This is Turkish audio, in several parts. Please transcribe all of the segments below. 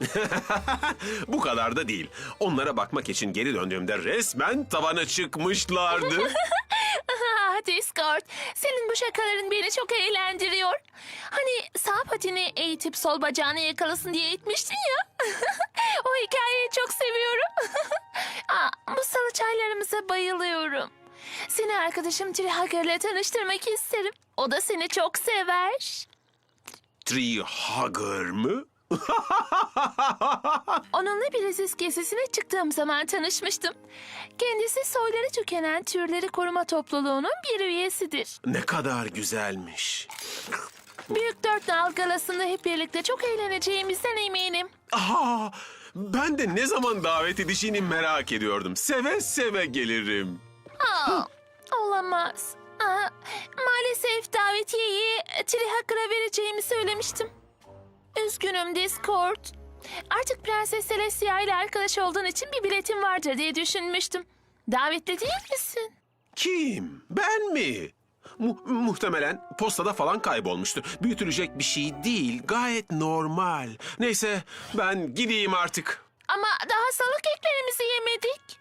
Bu kadar da değil. Onlara bakmak için geri döndüğümde resmen tavana çıkmışlardı. Ah Discord, senin bu şakaların beni çok eğlendiriyor. Hani sağ patini eğitip sol bacağını yakalasın diye itmiştin ya. o hikayeyi çok seviyorum. Aa, bu salı çaylarımıza bayılıyorum. Seni arkadaşım Trihager'le tanıştırmak isterim. O da seni çok sever. Tree Hugger mı? Onunla bir aziz gezisine çıktığım zaman tanışmıştım. Kendisi soyları tükenen türleri koruma topluluğunun bir üyesidir. Ne kadar güzelmiş. Büyük Dört Nal galasında hep birlikte çok eğleneceğimizden eminim. Aa, ben de ne zaman davet edeceğini merak ediyordum. Seve seve gelirim. Aa, olamaz. Aa, maalesef davetiyeyi Trihakır'a vereceğimi söylemiştim. Üzgünüm Discord. Artık Prenses Celestia ile arkadaş olduğun için bir biletim vardır diye düşünmüştüm. Davetli değil misin? Kim? Ben mi? Mu- muhtemelen postada falan kaybolmuştu. Büyütülecek bir şey değil. Gayet normal. Neyse ben gideyim artık. Ama daha salı keklerimizi yemedik.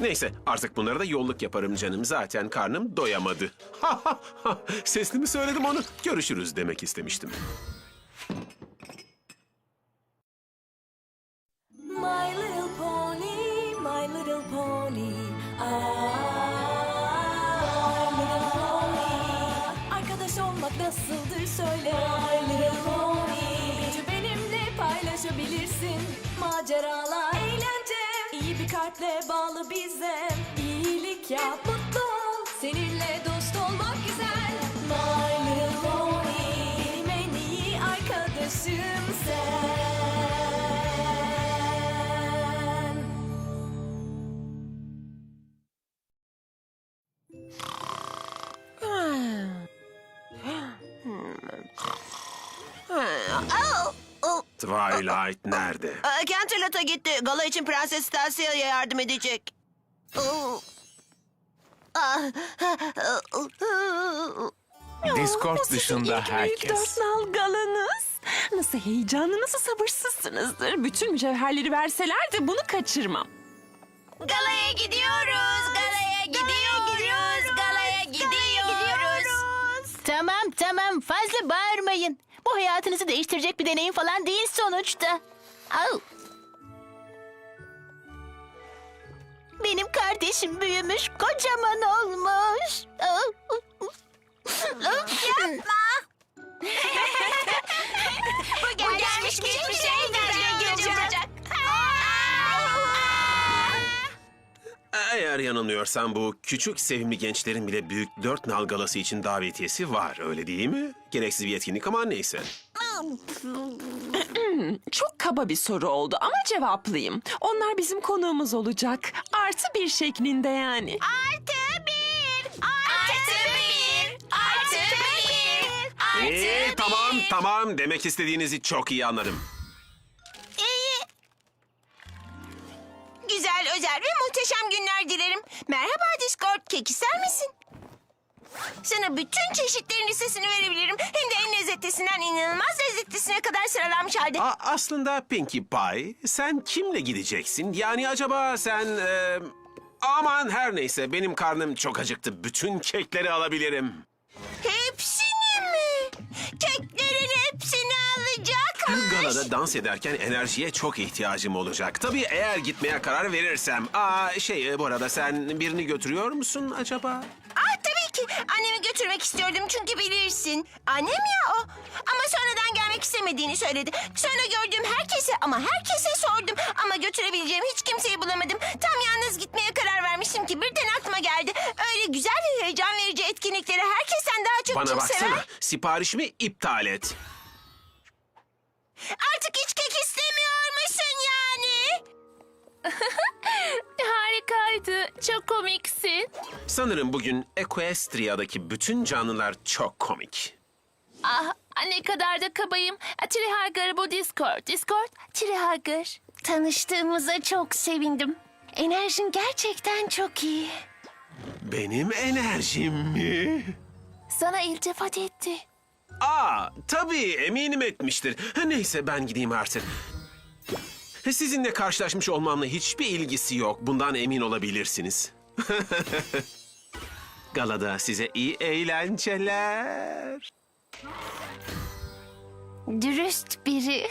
Neyse artık bunlara da yolluk yaparım canım. Zaten karnım doyamadı. Sesli mi söyledim onu? Görüşürüz demek istemiştim. Yap, mutlu ol. Seninle dost olmak güzel. My little pony. Benim en iyi arkadaşım sen. Twilight nerede? Canterlot'a gitti. Gala için Prenses Stasia'ya yardım edecek. Discord dışında İlk herkes. Büyük dört nal galanız. Nasıl heyecanlı, nasıl sabırsızsınızdır. Bütün mücevherleri verseler de bunu kaçırmam. Galaya gidiyoruz. Galaya gidiyoruz. Galaya gidiyoruz. Tamam tamam fazla bağırmayın. Bu hayatınızı değiştirecek bir deneyim falan değil sonuçta. Au. Benim kardeşim büyümüş, kocaman olmuş. Yapma. Bu gelmiş geçmiş şeyden olacak. Eğer yanılmıyorsam bu küçük sevimli gençlerin bile büyük dört nal galası için davetiyesi var öyle değil mi? Gereksiz bir etkinlik ama neyse. Çok kaba bir soru oldu ama cevaplayayım. Onlar bizim konuğumuz olacak. Artı bir şeklinde yani. Artı bir. Artı bir. Artı bir. Ee, tamam tamam demek istediğinizi çok iyi anladım. İyi. Güzel, özel ve muhteşem günler dilerim. Merhaba Discord, kek ister misin? Sana bütün çeşitlerin listesini verebilirim. Hem de en lezzetlisinden inanılmaz lezzetlisine kadar sıralanmış halde. A- aslında Pinkie Pie sen kimle gideceksin? Yani acaba sen... e, aman her neyse benim karnım çok acıktı. Bütün kekleri alabilirim. Hepsini mi? Keklerin hepsini alacakmış. Galada dans ederken enerjiye çok ihtiyacım olacak. Tabii eğer gitmeye karar verirsem. Aa şey e, bu arada sen birini götürüyor musun acaba? Ki. Annemi götürmek istiyordum çünkü bilirsin. Annem ya o. Ama sonradan gelmek istemediğini söyledi. Sonra gördüğüm herkese ama herkese sordum. Ama götürebileceğim hiç kimseyi bulamadım. Tam yalnız gitmeye karar vermiştim ki birden aklıma geldi. Öyle güzel ve heyecan verici etkinlikleri herkesten daha çok Bana kim baksana. sever? Siparişimi iptal et. Artık hiç kek istemiyor musun yani? Harikaydı. Çok komiksin. Sanırım bugün Equestria'daki bütün canlılar çok komik. Ah ne kadar da kabayım. Trihager bu Discord. Discord Trihager. Tanıştığımıza çok sevindim. Enerjin gerçekten çok iyi. Benim enerjim mi? Sana iltifat etti. Aa, tabii eminim etmiştir. Neyse ben gideyim artık. Sizinle karşılaşmış olmamla hiçbir ilgisi yok. Bundan emin olabilirsiniz. Galada size iyi eğlenceler. Dürüst biri.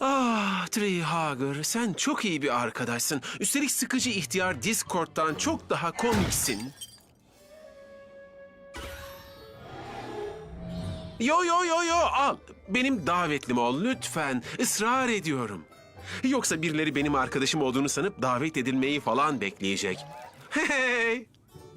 Ah Treehager sen çok iyi bir arkadaşsın. Üstelik sıkıcı ihtiyar Discord'dan çok daha komiksin. Yo yo yo yo al. Benim davetlim ol lütfen. Israr ediyorum. Yoksa birileri benim arkadaşım olduğunu sanıp davet edilmeyi falan bekleyecek. Hey!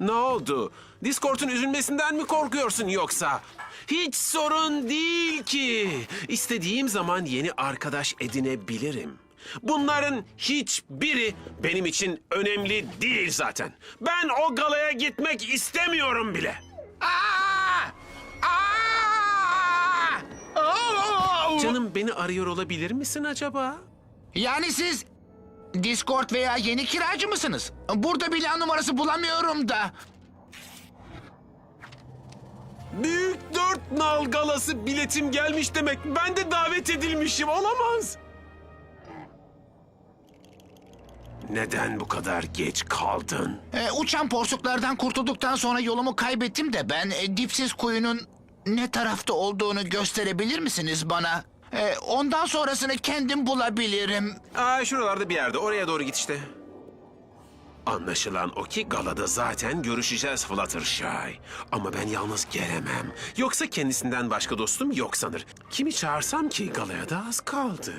Ne oldu? Discord'un üzülmesinden mi korkuyorsun yoksa? Hiç sorun değil ki. İstediğim zaman yeni arkadaş edinebilirim. Bunların hiçbiri benim için önemli değil zaten. Ben o galaya gitmek istemiyorum bile. Aa! Canım beni arıyor olabilir misin acaba? Yani siz Discord veya yeni kiracı mısınız? Burada bile numarası bulamıyorum da. Büyük dört nal galası biletim gelmiş demek. Ben de davet edilmişim. Olamaz. Neden bu kadar geç kaldın? Ee, uçan porsuklardan kurtulduktan sonra yolumu kaybettim de ben e, dipsiz kuyunun ne tarafta olduğunu gösterebilir misiniz bana? Ee, ondan sonrasını kendim bulabilirim. Aa, şuralarda bir yerde. Oraya doğru git işte. Anlaşılan o ki galada zaten görüşeceğiz Fluttershy. Ama ben yalnız gelemem. Yoksa kendisinden başka dostum yok sanır. Kimi çağırsam ki galaya da az kaldı.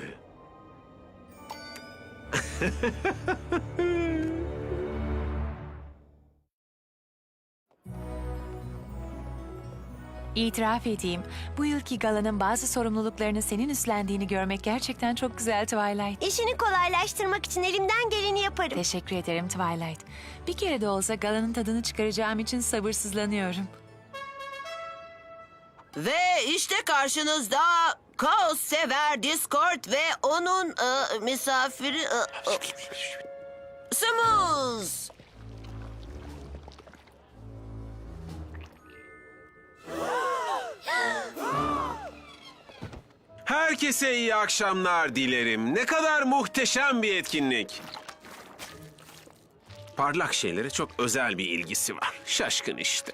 İtiraf edeyim, bu yılki galanın bazı sorumluluklarını senin üstlendiğini görmek gerçekten çok güzel Twilight. İşini kolaylaştırmak için elimden geleni yaparım. Teşekkür ederim Twilight. Bir kere de olsa galanın tadını çıkaracağım için sabırsızlanıyorum. Ve işte karşınızda kaos sever Discord ve onun e, misafiri e, e, Smooth. Herkese iyi akşamlar dilerim. Ne kadar muhteşem bir etkinlik. Parlak şeylere çok özel bir ilgisi var. Şaşkın işte.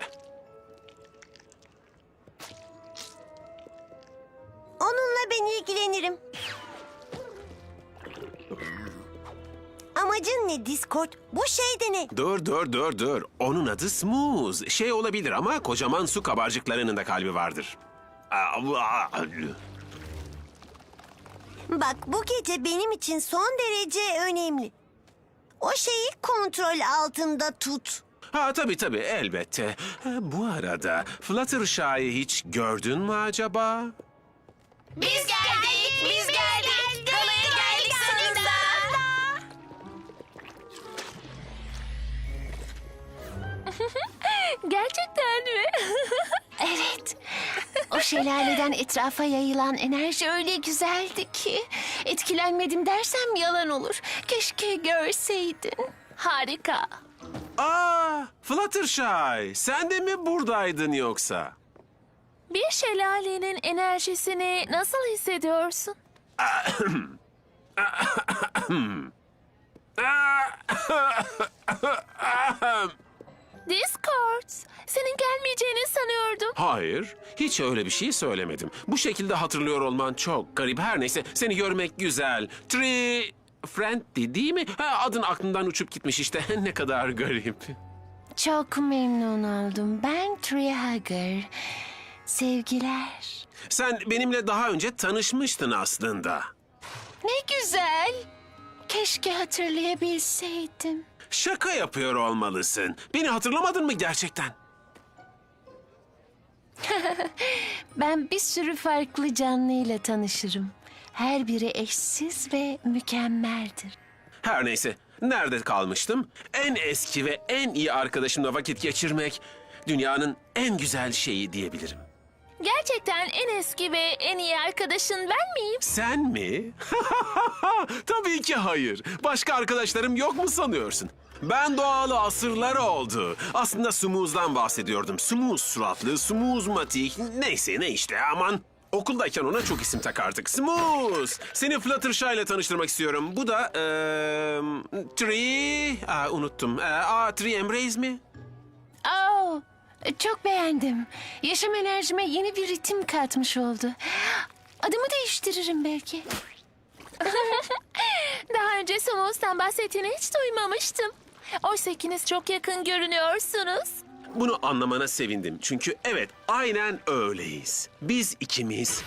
Onunla ben ilgilenirim. Amacın ne Discord? Bu şey de ne? Dur dur dur dur. Onun adı Smooth. Şey olabilir ama kocaman su kabarcıklarının da kalbi vardır. Bak bu gece benim için son derece önemli. O şeyi kontrol altında tut. Ha tabii tabii elbette. Ha, bu arada Fluttershy'ı hiç gördün mü acaba? Biz geldik, biz geldik. Kalaya geldik sonunda. Gerçekten mi? Evet. Şelaleden etrafa yayılan enerji öyle güzeldi ki. Etkilenmedim dersem yalan olur. Keşke görseydin. Harika. Aa, Fluttershy, sen de mi buradaydın yoksa? Bir şelalenin enerjisini nasıl hissediyorsun? Discord, senin gelmeyeceğini sanıyordum. Hayır, hiç öyle bir şey söylemedim. Bu şekilde hatırlıyor olman çok garip. Her neyse, seni görmek güzel. Tree... Friendly değil mi? Ha, adın aklımdan uçup gitmiş işte. ne kadar garip. Çok memnun oldum. Ben Treehugger. Sevgiler. Sen benimle daha önce tanışmıştın aslında. Ne güzel. Keşke hatırlayabilseydim. Şaka yapıyor olmalısın. Beni hatırlamadın mı gerçekten? Ben bir sürü farklı canlıyla tanışırım. Her biri eşsiz ve mükemmeldir. Her neyse, nerede kalmıştım? En eski ve en iyi arkadaşımla vakit geçirmek dünyanın en güzel şeyi diyebilirim. Gerçekten en eski ve en iyi arkadaşın ben miyim? Sen mi? Tabii ki hayır. Başka arkadaşlarım yok mu sanıyorsun? Ben doğalı asırlar oldu. Aslında Sumuz'dan bahsediyordum. Sumuz suratlı, Sumuzmatik, neyse ne işte aman. Okuldayken ona çok isim takardık. Smooth. Seni Fluttershy ile tanıştırmak istiyorum. Bu da eee Tree... Aa, unuttum. Ee, aa, Tree Embrace mi? Oh, çok beğendim. Yaşam enerjime yeni bir ritim katmış oldu. Adımı değiştiririm belki. Daha önce Sumos'tan bahsettiğini hiç duymamıştım. Oysa ikiniz çok yakın görünüyorsunuz. Bunu anlamana sevindim. Çünkü evet aynen öyleyiz. Biz ikimiz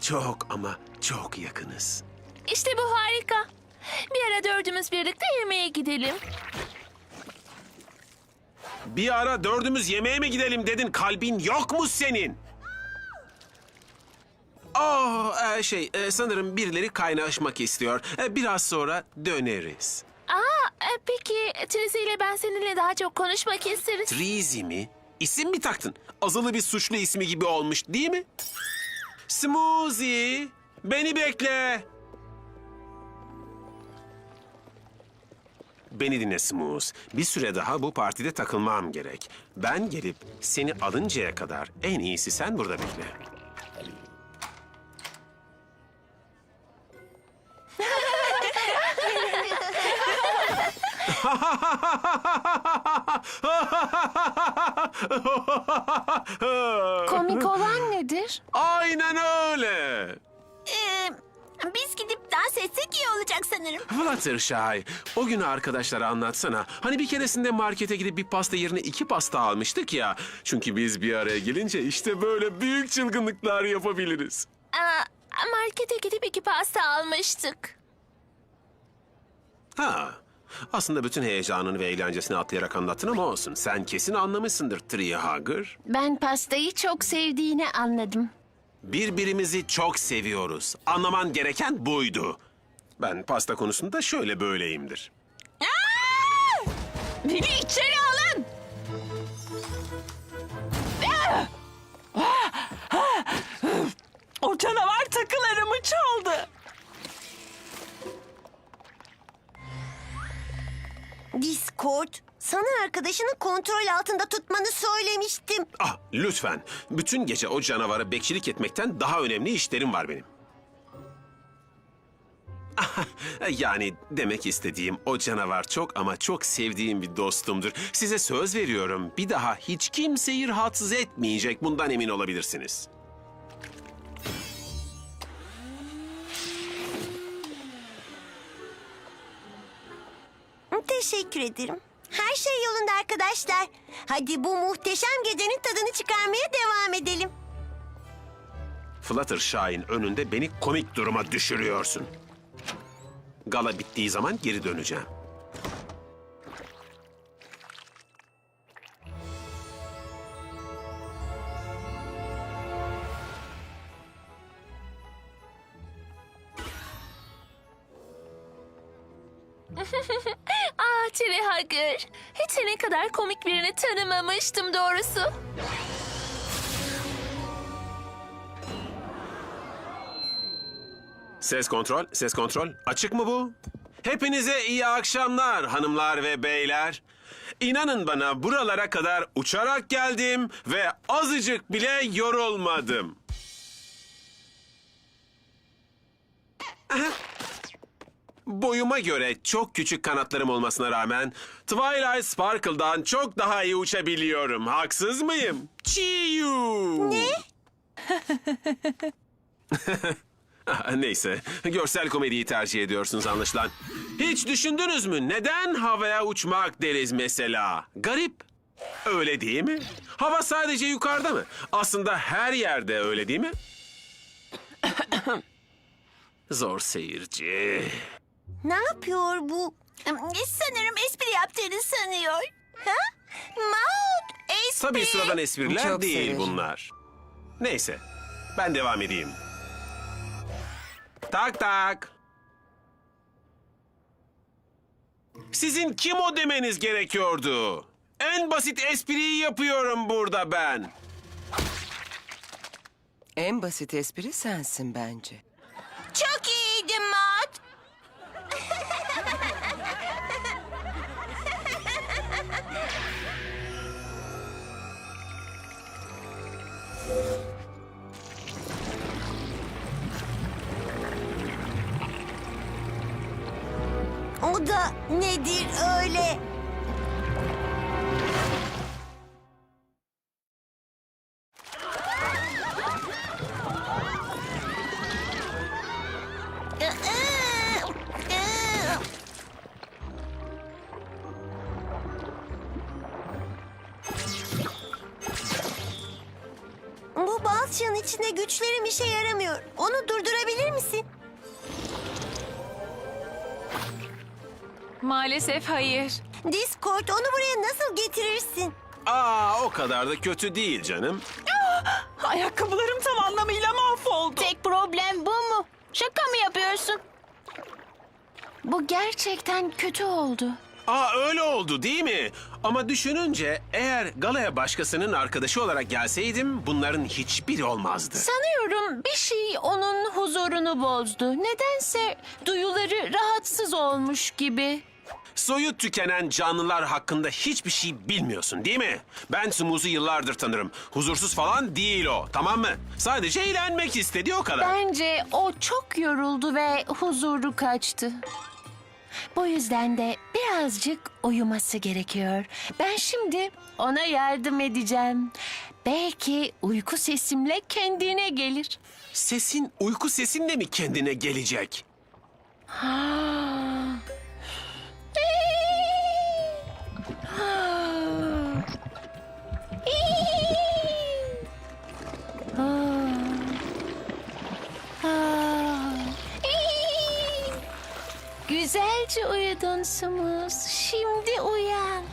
çok ama çok yakınız. İşte bu harika. Bir ara dördümüz birlikte yemeğe gidelim. Bir ara dördümüz yemeğe mi gidelim dedin kalbin yok mu senin? Oh e, şey e, sanırım birileri kaynaşmak istiyor. E, biraz sonra döneriz. Aa, e, peki Trizi ile ben seninle daha çok konuşmak isteriz. Trizi mi? İsim mi taktın? Azılı bir suçlu ismi gibi olmuş değil mi? Smoothie, beni bekle. Beni dinle Smooth. Bir süre daha bu partide takılmam gerek. Ben gelip seni alıncaya kadar en iyisi sen burada bekle. Komik olan nedir? Aynen öyle. Ee, biz gidip dans etsek iyi olacak sanırım. Fluttershy, o günü arkadaşlara anlatsana. Hani bir keresinde markete gidip bir pasta yerine iki pasta almıştık ya. Çünkü biz bir araya gelince işte böyle büyük çılgınlıklar yapabiliriz. Aa, markete gidip iki pasta almıştık. Ha, aslında bütün heyecanını ve eğlencesini atlayarak anlattın ama olsun. Sen kesin anlamışsındır Treehugger. Ben pastayı çok sevdiğini anladım. Birbirimizi çok seviyoruz. Anlaman gereken buydu. Ben pasta konusunda şöyle böyleyimdir. Beni içeri alın. O canavar takılarımı çaldı. Discord, sana arkadaşını kontrol altında tutmanı söylemiştim. Ah lütfen. Bütün gece o canavara bekçilik etmekten daha önemli işlerim var benim. yani demek istediğim o canavar çok ama çok sevdiğim bir dostumdur. Size söz veriyorum bir daha hiç kimseyi rahatsız etmeyecek bundan emin olabilirsiniz. Teşekkür ederim. Her şey yolunda arkadaşlar. Hadi bu muhteşem gecenin tadını çıkarmaya devam edelim. Fluttershy'in önünde beni komik duruma düşürüyorsun. Gala bittiği zaman geri döneceğim. Hiç senin kadar komik birini tanımamıştım doğrusu. Ses kontrol, ses kontrol. Açık mı bu? Hepinize iyi akşamlar hanımlar ve beyler. İnanın bana buralara kadar uçarak geldim ve azıcık bile yorulmadım. Boyuma göre çok küçük kanatlarım olmasına rağmen Twilight Sparkle'dan çok daha iyi uçabiliyorum. Haksız mıyım? Chiyu. Ne? Neyse, görsel komediyi tercih ediyorsunuz anlaşılan. Hiç düşündünüz mü neden havaya uçmak deriz mesela? Garip. Öyle değil mi? Hava sadece yukarıda mı? Aslında her yerde öyle değil mi? Zor seyirci. Ne yapıyor bu? Sanırım espri yaptığını sanıyor. Ha? Maud, espri. Tabii sıradan espriler Çok değil severim. bunlar. Neyse, ben devam edeyim. Tak tak. Sizin kim o demeniz gerekiyordu? En basit espriyi yapıyorum burada ben. En basit espri sensin bence. Çok iyiydi Maud. O da nedir öyle? Onu durdurabilir misin? Maalesef hayır. Discord onu buraya nasıl getirirsin? Aa o kadar da kötü değil canım. Ayakkabılarım tam anlamıyla mahvoldu. Tek problem bu mu? Şaka mı yapıyorsun? Bu gerçekten kötü oldu. Aa öyle oldu değil mi? Ama düşününce eğer galaya başkasının arkadaşı olarak gelseydim bunların hiçbiri olmazdı. Sanıyorum bir şey onun huzurunu bozdu. Nedense duyuları rahatsız olmuş gibi. Soyu tükenen canlılar hakkında hiçbir şey bilmiyorsun değil mi? Ben Smooth'u yıllardır tanırım. Huzursuz falan değil o tamam mı? Sadece eğlenmek istedi o kadar. Bence o çok yoruldu ve huzuru kaçtı. Bu yüzden de birazcık uyuması gerekiyor. Ben şimdi ona yardım edeceğim. Belki uyku sesimle kendine gelir. Sesin uyku sesinle mi kendine gelecek? Güzelce uyudun Sumuz. Şimdi uyan.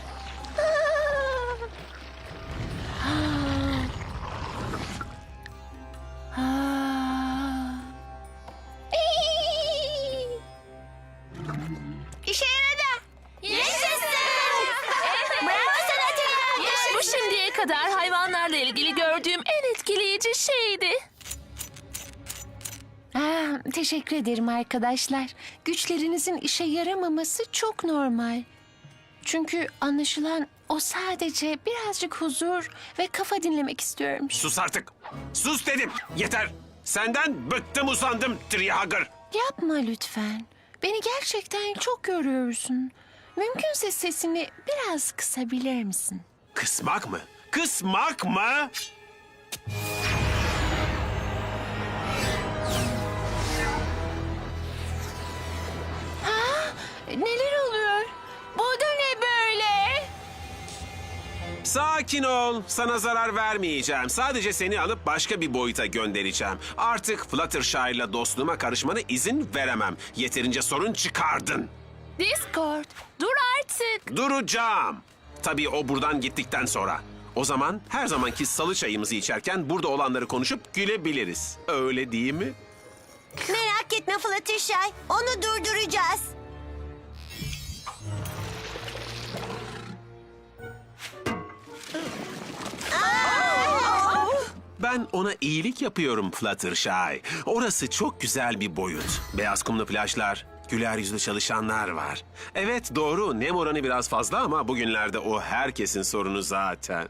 Teşekkür ederim arkadaşlar. Güçlerinizin işe yaramaması çok normal. Çünkü anlaşılan o sadece birazcık huzur ve kafa dinlemek istiyormuş. Sus artık. Sus dedim. Yeter. Senden bıktım usandım Trihagır. Yapma lütfen. Beni gerçekten çok yoruyorsun. Mümkünse sesini biraz kısabilir misin? Kısmak mı? Kısmak mı? Neler oluyor? Bu da ne böyle? Sakin ol. Sana zarar vermeyeceğim. Sadece seni alıp başka bir boyuta göndereceğim. Artık Fluttershy'la dostluğuma karışmana izin veremem. Yeterince sorun çıkardın. Discord, dur artık. Duracağım. Tabii o buradan gittikten sonra. O zaman her zamanki salı çayımızı içerken burada olanları konuşup gülebiliriz. Öyle değil mi? Merak etme Fluttershy. Onu durduracağız. Ben ona iyilik yapıyorum Fluttershy. Orası çok güzel bir boyut. Beyaz kumlu plajlar, güler yüzlü çalışanlar var. Evet doğru, nem oranı biraz fazla ama bugünlerde o herkesin sorunu zaten.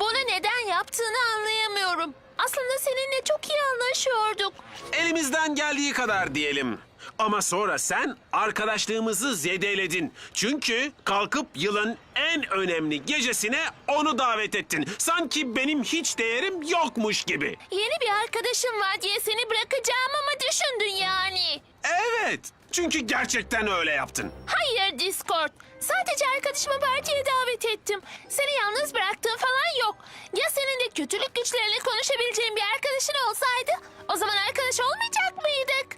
Bunu neden yaptığını anlayamıyorum. Aslında seninle çok iyi anlaşıyorduk. Elimizden geldiği kadar diyelim. Ama sonra sen arkadaşlığımızı zedeledin. Çünkü kalkıp yılın en önemli gecesine onu davet ettin. Sanki benim hiç değerim yokmuş gibi. Yeni bir arkadaşım var diye seni bırakacağım ama düşündün yani. Evet, çünkü gerçekten öyle yaptın. Hayır Discord. Sadece arkadaşımı partiye davet ettim. Seni yalnız bıraktığım falan yok. Ya senin de kötülük güçlerini konuşabileceğin bir arkadaşın olsaydı o zaman arkadaş olmayacak mıydık?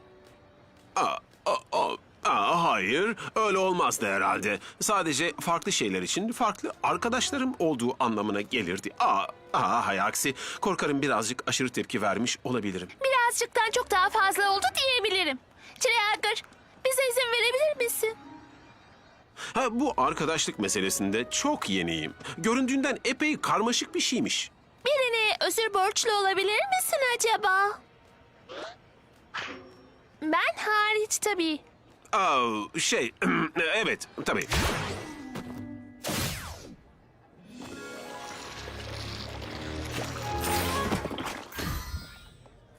Aa, aa, aa, aa, hayır, öyle olmazdı herhalde. Sadece farklı şeyler için farklı arkadaşlarım olduğu anlamına gelirdi. Aa, aa, hay aksi. Korkarım birazcık aşırı tepki vermiş olabilirim. Birazcıktan çok daha fazla oldu diyebilirim. Çileagır, bize izin verebilir misin? Ha, bu arkadaşlık meselesinde çok yeniyim. Göründüğünden epey karmaşık bir şeymiş. Birine özür borçlu olabilir misin acaba? Ben hariç tabii. Aa, şey, evet, tabii.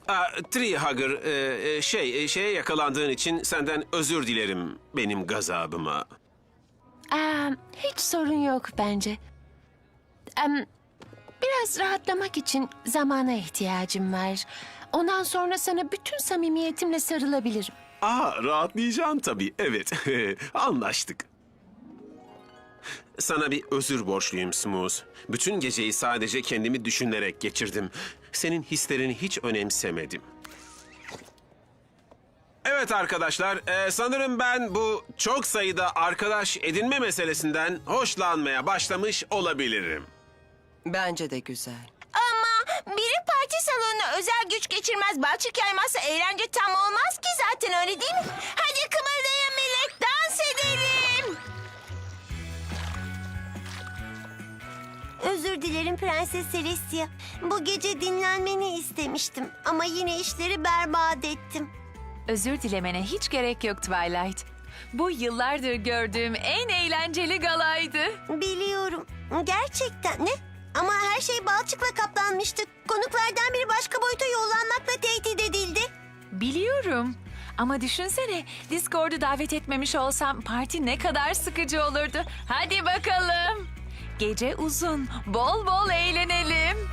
Aa, Tree Hugger, e, e, şey, e, şeye yakalandığın için senden özür dilerim benim gazabıma. Aa, hiç sorun yok bence. Em, biraz rahatlamak için zamana ihtiyacım var. Ondan sonra sana bütün samimiyetimle sarılabilirim. Aa, rahatlayacağım tabii, evet. Anlaştık. Sana bir özür borçluyum Smooth. Bütün geceyi sadece kendimi düşünerek geçirdim. Senin hislerini hiç önemsemedim. Evet arkadaşlar, e, sanırım ben bu çok sayıda arkadaş edinme meselesinden hoşlanmaya başlamış olabilirim. Bence de güzel. Ama biri parti salonuna özel güç geçirmez, balçık yaymazsa eğlence tam olmaz ki zaten öyle değil mi? Hadi kımıldayın millet, dans edelim. Özür dilerim Prenses Celestia. Bu gece dinlenmeni istemiştim ama yine işleri berbat ettim. Özür dilemene hiç gerek yok Twilight. Bu yıllardır gördüğüm en eğlenceli galaydı. Biliyorum. Gerçekten ne? Ama her şey balçıkla kaplanmıştı. Konuklardan biri başka boyuta yollanmakla tehdit edildi. Biliyorum. Ama düşünsene Discord'u davet etmemiş olsam parti ne kadar sıkıcı olurdu. Hadi bakalım. Gece uzun, bol bol eğlenelim.